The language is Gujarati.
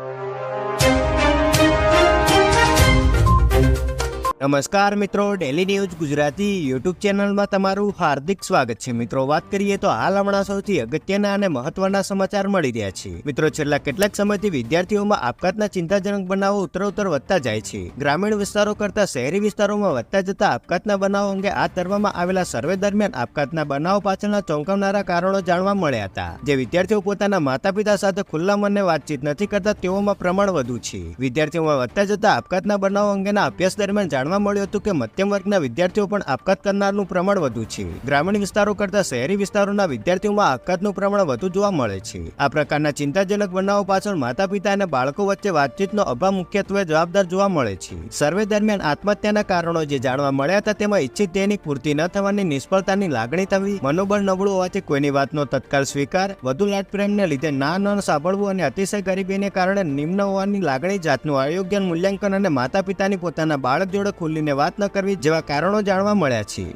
you. નમસ્કાર મિત્રો ડેલી ન્યૂઝ ગુજરાતી યુટ્યુબ ચેનલમાં તમારું હાર્દિક સ્વાગત છે. મિત્રો, વાત કરીએ તો હાલ હમણાં સૌથી અગત્યના અને મહત્વના સમાચાર મળી રહ્યા છે. મિત્રો, છેલ્લા કેટલાક સમયથી વિદ્યાર્થીઓમાં આપઘાતના ચિંતાજનક બનાવો ઉત્તરોત્તર વધતા જાય છે. ગ્રામીણ વિસ્તારો કરતા શહેરી વિસ્તારોમાં વધતા જતા આપઘાતના બનાવો અંગે હાથ ધરવામાં આવેલા સર્વે દરમિયાન આપઘાતના બનાવો પાછળના ચોંકાવનારા કારણો જાણવા મળ્યા હતા. જે વિદ્યાર્થીઓ પોતાના માતા પિતા સાથે ખુલ્લા મનને વાતચીત નથી કરતા તેઓમાં પ્રમાણ વધુ છે. વિદ્યાર્થીઓમાં વધતા જતા આપઘાતના બનાવો અંગેના અભ્યાસ દરમિયાન જાણવા મળ્યું હતું કે મધ્યમ વર્ગના વિદ્યાર્થીઓ પણ આપઘાત કરનારનું પ્રમાણ વધુ છે. ગ્રામીણ વિસ્તારો કરતા શહેરી વિસ્તારોના વિદ્યાર્થીઓમાં આપઘાતનું પ્રમાણ વધુ જોવા મળે છે. આ પ્રકારના ચિંતાજનક બનાવો પાછળ માતા પિતા અને બાળકો વચ્ચે વાતચીતનો અભાવ મુખ્યત્વે જવાબદાર જોવા મળે છે. સર્વે દરમિયાન આત્મહત્યાના કારણો જે જાણવા મળ્યા હતા તેમાં ઈચ્છિત ધ્યેયની પૂર્તિ ન થવાની નિષ્ફળતાની લાગણી થવી, મનોબળ નબળું હોવાથી કોઈની વાતનો તત્કાળ સ્વીકાર, વધુ લાડ પ્રેમને લીધે ના ન સાંભળવું અને અતિશય ગરીબીને કારણે નિમ્ન હોવાની લાગણી, જાતનું અયોગ્ય મૂલ્યાંકન અને માતા પિતાની પોતાના બાળક જોડે ખુલીને વાત ન કરવી જેવા કારણો જાણવા મળ્યા છે.